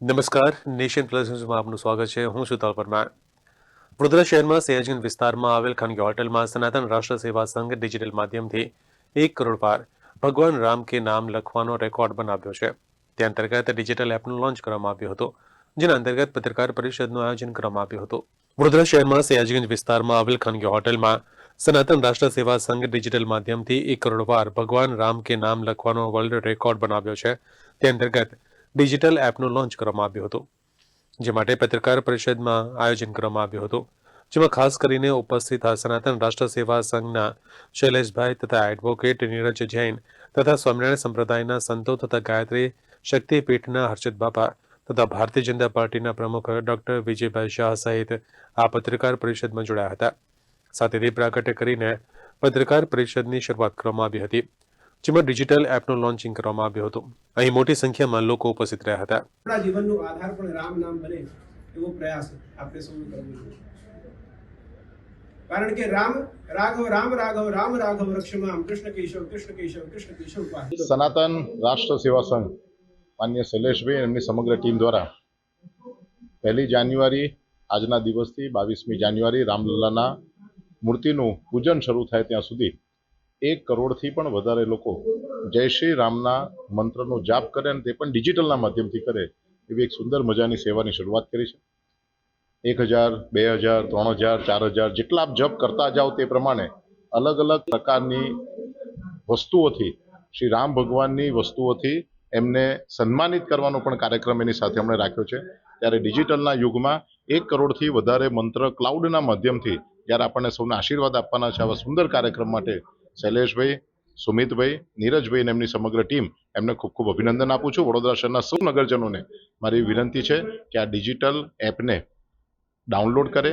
નમસ્કાર, nation plus ન્યૂઝમાં આપનું સ્વાગત છે. હું છું તલ પરમાર વડોદરા શહેરમાં સયાજીન વિસ્તારમાં આવેલ ખાનગી હોટલમાં સનાતન રાષ્ટ્ર સેવા સંઘ ડિજિટલ માધ્યમથી એક કરોડ વાર ભગવાન રામ કે નામ લખવાનો રેકોર્ડ બનાવ્યો છે. તે અંતર્ગત ડિજિટલ એપનું લોન્ચ કરવામાં આવ્યું હતું, જેના અંતર્ગત પત્રકાર પરિષદનું આયોજન કરવામાં આવ્યું હતું. વડોદરા શહેરમાં સયાજીગંજ વિસ્તારમાં આવેલ ખાનગી હોટલમાં સનાતન રાષ્ટ્ર સેવા સંઘ ડિજિટલ માધ્યમથી એક કરોડ વાર ભગવાન રામ કે નામ લખવાનો વર્લ્ડ રેકોર્ડ બનાવ્યો છે. તે અંતર્ગત ડિજિટલ એપનું લોન્ચ કરવામાં આવ્યું હતું, જે માટે પત્રકાર પરિષદમાં આયોજન કરવામાં આવ્યું હતું. જેમાં ખાસ કરીને ઉપસ્થિત સનાતન રાષ્ટ્ર સેવા સંઘના શૈલેષભાઈ તથા એડવોકેટ નીરજ જૈન તથા સ્વામિનારાયણ સંપ્રદાયના સંતો તથા ગાયત્રી શક્તિપીઠના હર્ષદ બાપા તથા ભારતીય જનતા પાર્ટીના પ્રમુખ ડોક્ટર વિજયભાઈ શાહ સહિત આ પત્રકાર પરિષદમાં જોડાયા હતા. સાથે દીપ પ્રાગટ્ય કરીને પત્રકાર પરિષદની શરૂઆત કરવામાં આવી હતી. જેમાં ડિજિટલ એપનું લોન્ચિંગ કરવામાં આવ્યું હતું. અહીં મોટી સંખ્યામાં લોકો ઉપસ્થિત રહ્યા હતા. આપણા જીવનનો આધાર પણ રામ નામ બને એવો પ્રયાસ આપણે સૌ કરવો જોઈએ. કારણ કે રામ રાઘવ રામ રાઘવ રામ રાઘવ રક્ષમામ કૃષ્ણ કેશવ કૃષ્ણ કેશવ કૃષ્ણ કેશવ સનાતન રાષ્ટ્ર સેવા સંઘ માન્ય શૈલેષભાઈ એમની સમગ્ર ટીમ દ્વારા પહેલી જાન્યુઆરી આજના દિવસથી બાવીસમી જાન્યુઆરી રામલલ્લાના મૂર્તિનું પૂજન શરૂ થાય ત્યાં સુધી એક કરોડથી પણ વધારે લોકો જય શ્રી રામના મંત્રનો જાપ કરે અને તે પણ ડિજિટલના માધ્યમથી કરે એવી એક સુંદર મજાની સેવાની શરૂઆત કરી છે. એક હજાર, બે હજાર, ત્રણ હજાર, ચાર હજાર જેટલા આપ જપ કરતા જાઓ તે પ્રમાણે અલગ અલગ પ્રકારની વસ્તુઓથી, શ્રી રામ ભગવાનની વસ્તુઓથી એમને સન્માનિત કરવાનો પણ કાર્યક્રમ એની સાથે અમને રાખ્યો છે. ત્યારે ડિજિટલના યુગમાં એક કરોડથી વધારે મંત્ર ક્લાઉડના માધ્યમથી જ્યારે આપણને સૌને આશીર્વાદ આપવાના છે આવા સુંદર કાર્યક્રમ માટે શૈલેષભાઈ, સુમિતભાઈ, નીરજભાઈ અને એમની સમગ્ર ટીમ એમને ખૂબ ખૂબ અભિનંદન આપું છું. વડોદરા શહેરના સૌ નગરજનોને મારી વિનંતી છે કે આ ડિજિટલ એપને ડાઉનલોડ કરે.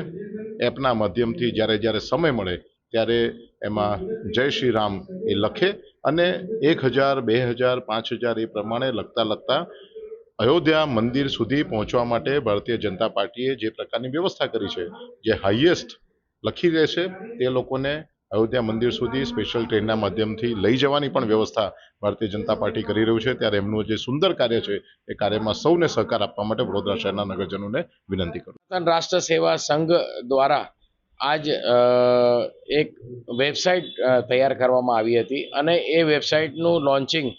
એપના માધ્યમથી જ્યારે જ્યારે સમય મળે ત્યારે એમાં જય શ્રી રામ એ લખે અને એક હજાર, બે હજાર, પાંચ હજાર એ પ્રમાણે લખતા લખતા અયોધ્યા મંદિર સુધી પહોંચવા માટે ભારતીય જનતા પાર્ટીએ જે પ્રકારની વ્યવસ્થા કરી છે, જે હાઈએસ્ટ લખી રહેશે, તે લોકોને અયોધ્યા મંદિર સુધી સ્પેશિયલ ટ્રેનના માધ્યમથી લઈ જવાની પણ વ્યવસ્થા ભારતીય જનતા પાર્ટી કરી રહ્યું છે. ત્યારે એમનું જે સુંદર કાર્ય છે, એ કાર્યમાં સૌને સહકાર આપવા માટે વડોદરા શહેરના નગરજનોને વિનંતી કરું રાષ્ટ્ર સેવા સંઘ દ્વારા આજ એક વેબસાઇટ તૈયાર કરવામાં આવી હતી અને એ વેબસાઇટનું લોન્ચિંગ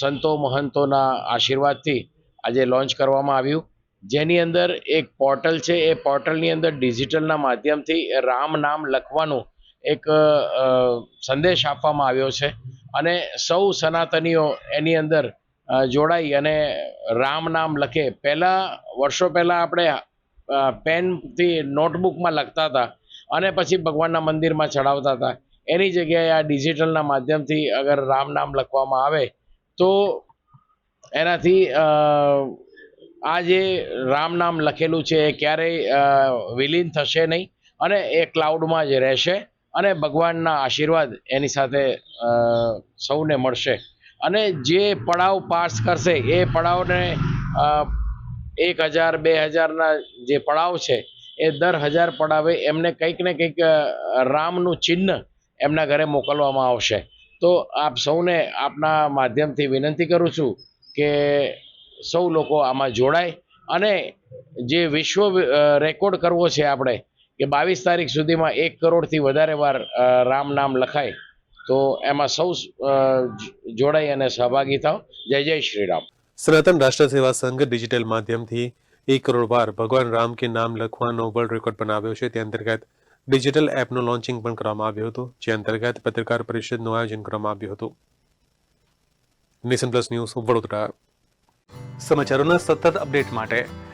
સંતો મહંતોના આશીર્વાદથી આજે લોન્ચ કરવામાં આવ્યું. જેની અંદર એક પોર્ટલ છે, એ પોર્ટલની અંદર ડિજિટલના માધ્યમથી રામ નામ લખવાનું એક સંદેશ આપવામાં આવ્યો છે. અને સૌ સનાતનીઓ એની અંદર જોડાઈ અને રામ નામ લખે. પહેલાં, વર્ષો પહેલાં આપણે પેનથી નોટબુકમાં લખતા હતા અને પછી ભગવાનના મંદિરમાં ચડાવતા હતા. એની જગ્યાએ આ ડિજિટલના માધ્યમથી અગર રામ નામ લખવામાં આવે, તો એનાથી આ જે રામ નામ લખેલું છે એ ક્યારેય વિલીન થશે નહીં અને એ ક્લાઉડમાં જ રહેશે. અને ભગવાનના આશીર્વાદ એની સાથે સૌને મળશે. અને જે પડાવ પાસ કરશે, એ પડાવને એક હજાર, બે હજારના જે પડાવ છે, એ દર હજાર પડાવે, એમને કંઈક ને કંઈક રામનું ચિહ્ન એમના ઘરે મોકલવામાં આવશે. તો આપ સૌને આપના માધ્યમથી વિનંતી કરું છું કે સૌ લોકો આમાં જોડાય અને જે વિશ્વ રેકોર્ડ કરવો છે આપણે કે બાવીસ તારીખ સુધીમાં એક કરોડથી વધારે વાર રામ નામ લખાય તો એમાં સૌ જોડાઈ અને સહભાગી થાવ. જય જય શ્રી રામ. સનાતન રાષ્ટ્ર સેવા સંઘ ડિજિટલ માધ્યમથી એક કરોડ વાર ભગવાન રામ કે નામ લખવાનો વર્લ્ડ રેકોર્ડ બનાવ્યો છે. તે અંતર્ગત ડિજિટલ એપનું લોન્ચિંગ પણ કરવામાં આવ્યું હતું જે અંતર્ગત પત્રકાર પરિષદનું આયોજન કરવામાં આવ્યું હતું. Nation Plus News Vadodara. સમાચારોના સતત અપડેટ માટે